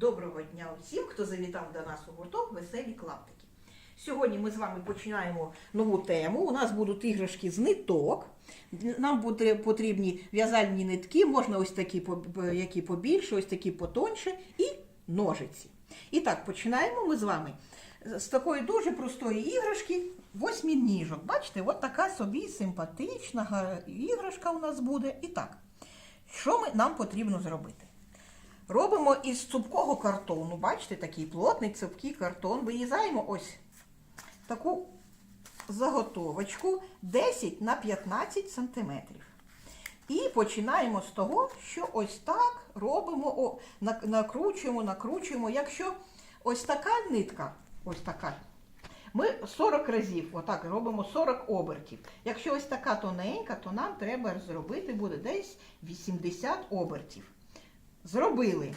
Доброго дня усім, хто завітав до нас у гурток Веселі клаптики. Сьогодні ми з вами починаємо нову тему. У нас будуть іграшки з ниток. Нам буде потрібні в'язальні нитки, можна ось такі, які побільше, ось такі потоньше, і ножиці. І так, починаємо ми з вами з такої дуже простої іграшки восьминіжок. Бачите, от така собі симпатична іграшка у нас буде. І так, що ми, нам потрібно зробити? Робимо із цупкого картону. Бачите, такий плотний цупкий картон. Вирізаємо ось таку заготовочку 10 на 15 сантиметрів. І починаємо з того, що ось так робимо, о, накручуємо, накручуємо. Якщо ось така нитка, ось така, ми 40 разів, отак робимо 40 обертів. Якщо ось така тоненька, то нам треба зробити буде десь 80 обертів. Зробили.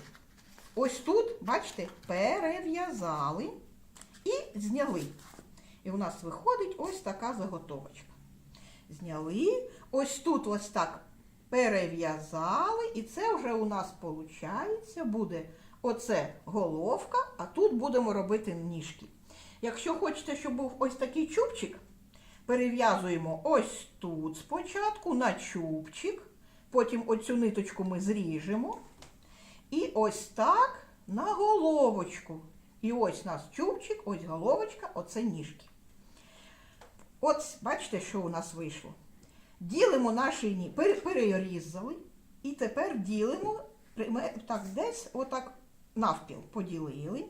Ось тут, бачите, перев'язали і зняли. І у нас виходить ось така заготовочка. Зняли, ось тут ось так перев'язали, і це вже у нас виходить, буде оце головка, а тут будемо робити ніжки. Якщо хочете, щоб був ось такий чубчик, перев'язуємо ось тут спочатку на чубчик, потім оцю ниточку ми зріжемо. Ось так на головочку. І ось у нас чубчик, ось головочка, оце ніжки. От бачите, що у нас вийшло. Ділимо наші ні, перерізали. І тепер ділимо так, десь отак навпіл поділили.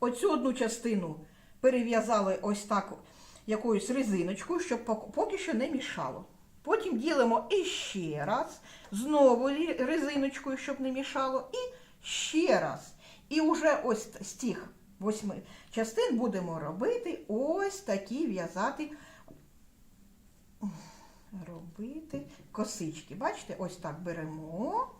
Оцю одну частину перев'язали ось так якоюсь резиночкою, щоб поки що не мішало. Потім ділимо іще раз, знову резиночкою, щоб не мішало, і ще раз. І вже ось з тих восьми частин будемо робити ось такі в'язати, робити косички. Бачите, ось так беремо.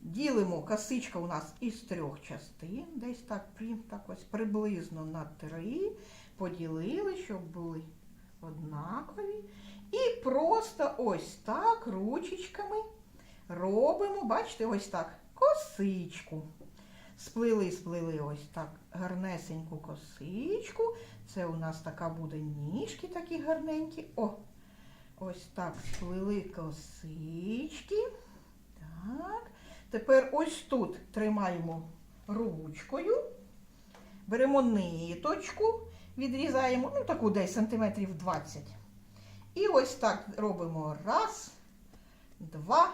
Ділимо косичка у нас із трьох частин, десь так, так ось приблизно на три. Поділили, щоб були однакові. І просто ось так ручечками робимо, бачите, ось так, косичку. Сплили, сплили ось так гарнесеньку косичку. Це у нас така буде ніжки такі гарненькі. О, ось так сплили косички. Так. Тепер ось тут тримаємо ручкою, беремо ниточку, відрізаємо, ну таку десь сантиметрів 20. І ось так робимо раз, два,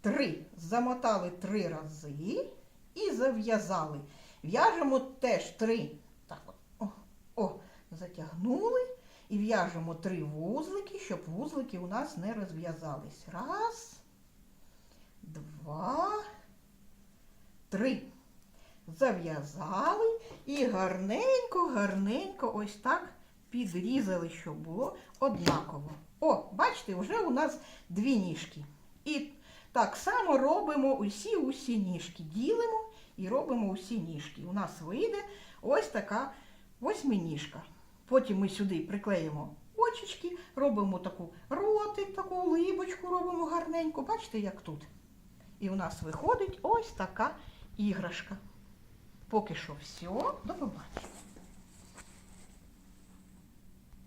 три. Замотали три рази і зав'язали. В'яжемо теж три. Так от, о, о, затягнули і в'яжемо три вузлики, щоб вузлики у нас не розв'язались. Раз, два, три. Зав'язали і гарненько, гарненько ось так підрізали, щоб було однаково. О, бачите, вже у нас дві ніжки. І так само робимо усі усі ніжки. Ділимо і робимо усі ніжки. У нас вийде ось така восьминіжка. Потім ми сюди приклеїмо очечки, робимо таку ротик, таку либочку робимо гарненьку. Бачите, як тут? І у нас виходить ось така іграшка. Поки що все. До побачення.